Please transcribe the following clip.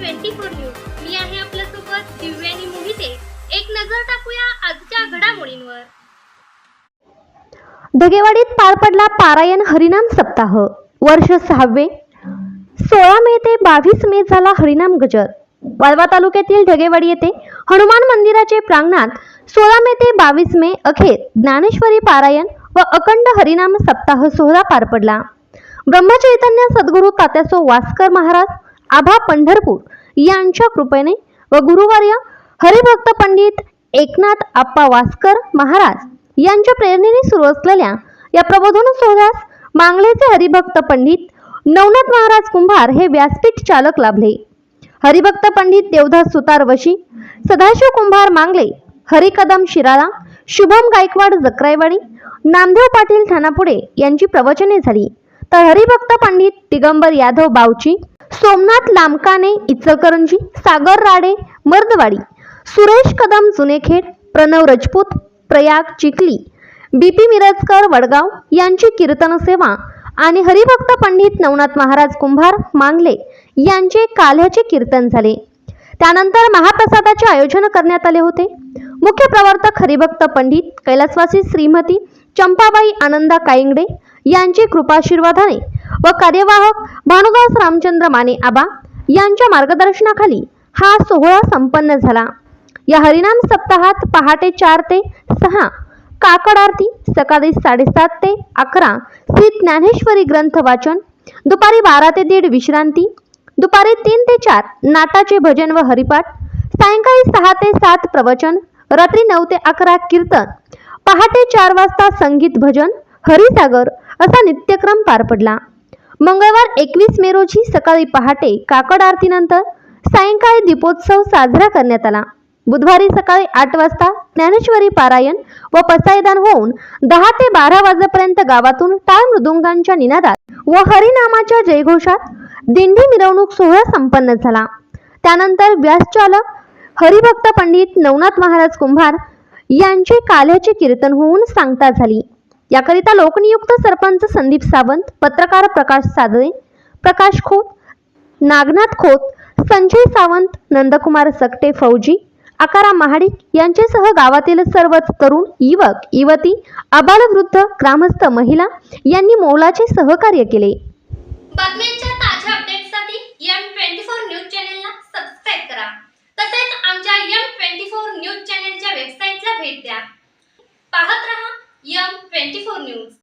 Twenty four news. मी आहे आपल्यासोबत दिव्यानी मोहिते. एक नजर टाकूया आजच्या घडामोडींवर. ढगेवाडीत पार पडला पारायण हरिनाम सप्ताह. वर्ष सहावे. सोळा मे ते बावीस मे झाला हरिनाम गजर. वाळवा तालुक्यातील ढगेवाडी येथे हनुमान मंदिराचे प्रांगणात सोळा मे ते बावीस मे अखेर ज्ञानेश्वरी पारायण व अखंड हरिनाम सप्ताह सोहळा पार पडला. ब्रह्मचैतन्य सद्गुरू तात्यासो वास्कर महाराज आभा पंढरपूर यांच्या कृपेने व गुरुवार्य हरिभक्त पंडित एकनाथ आप्पा वास्कर महाराज यांच्या प्रेरणेने सुरू असलेल्या या प्रबोधन सोहळ्यास मांगलेचे हरिभक्त पंडित नवनाथ महाराज कुंभार हे व्यासपीठ चालक लाभले. हरिभक्त पंडित देवदास सुतार वशी सदाशिव कुंभार मांगले हरिकदम शिराळा शुभम गायकवाड जक्राईवाडी नामदेव पाटील ठाणापुडे यांची प्रवचने झाली. तर हरिभक्त पंडित दिगंबर यादव बावची सोमनाथ लामकाने इचलकरंजी सागर राडे मर्दवाडी सुरेश कदम जुनेखेड प्रणव रजपूत प्रयाग चिखली बीपी मिरजकर वडगाव यांची कीर्तन सेवा आणि हरिभक्त पंडित नवनाथ महाराज कुंभार मांगले यांचे काल्याचे कीर्तन झाले. त्यानंतर महाप्रसादाचे आयोजन करण्यात आले होते. मुख्य प्रवर्तक हरिभक्त पंडित कैलासवासी श्रीमती चंपाबाई आनंदा कायंगडे यांचे कृपाशीर्वादाने व कार्यवाहक भानुदास रामचंद्र माने आबा यांच्या मार्गदर्शनाखाली हा सोहळा संपन्न झाला. या हरिनाम सप्ताहात पहाटे चार ते सहा काकड आरती सकाळी साडेसात ते अकरा श्री ज्ञानेश्वरी ग्रंथ वाचन दुपारी बारा ते दीड विश्रांती दुपारी तीन ते चार नाटाचे भजन व हरिपाठ सायंकाळी सहा ते सात प्रवचन रात्री नऊ ते अकरा कीर्तन पहाटे चार वाजता संगीत भजन हरिसागर असा नित्यक्रम पार पडला. मंगळवार एकवीस मे रोजी सकाळी पहाटे काकड आरतीनंतर सायंकाळी दीपोत्सव साजरा करण्यात आला. बुधवारी सकाळी आठ वाजता ज्ञानेश्वरी पारायण व पसायदान होऊन दहा ते बारा वाजेपर्यंत गावातून टाळ मृदुंगांच्या निनादात व हरिनामाच्या जयघोषात दिंडी मिरवणूक सोहळा संपन्न झाला. त्यानंतर व्यासचालक हरिभक्त पंडित नवनाथ महाराज कुंभार यांचे काल्याचे कीर्तन होऊन सांगता झाली. याकरिता लोकनियुक्त सरपंच संदीप सावंत पत्रकार प्रकाश सादळे प्रकाश खोत नागनाथ खोत संजय सावंत नंदकुमार सकटे फौजी आकारा महाडिक यांच्यासह गावातील सर्वच तरुण युवक युवती अबालवृद्ध ग्रामस्थ महिला यांनी मोलाचे सहकार्य केले.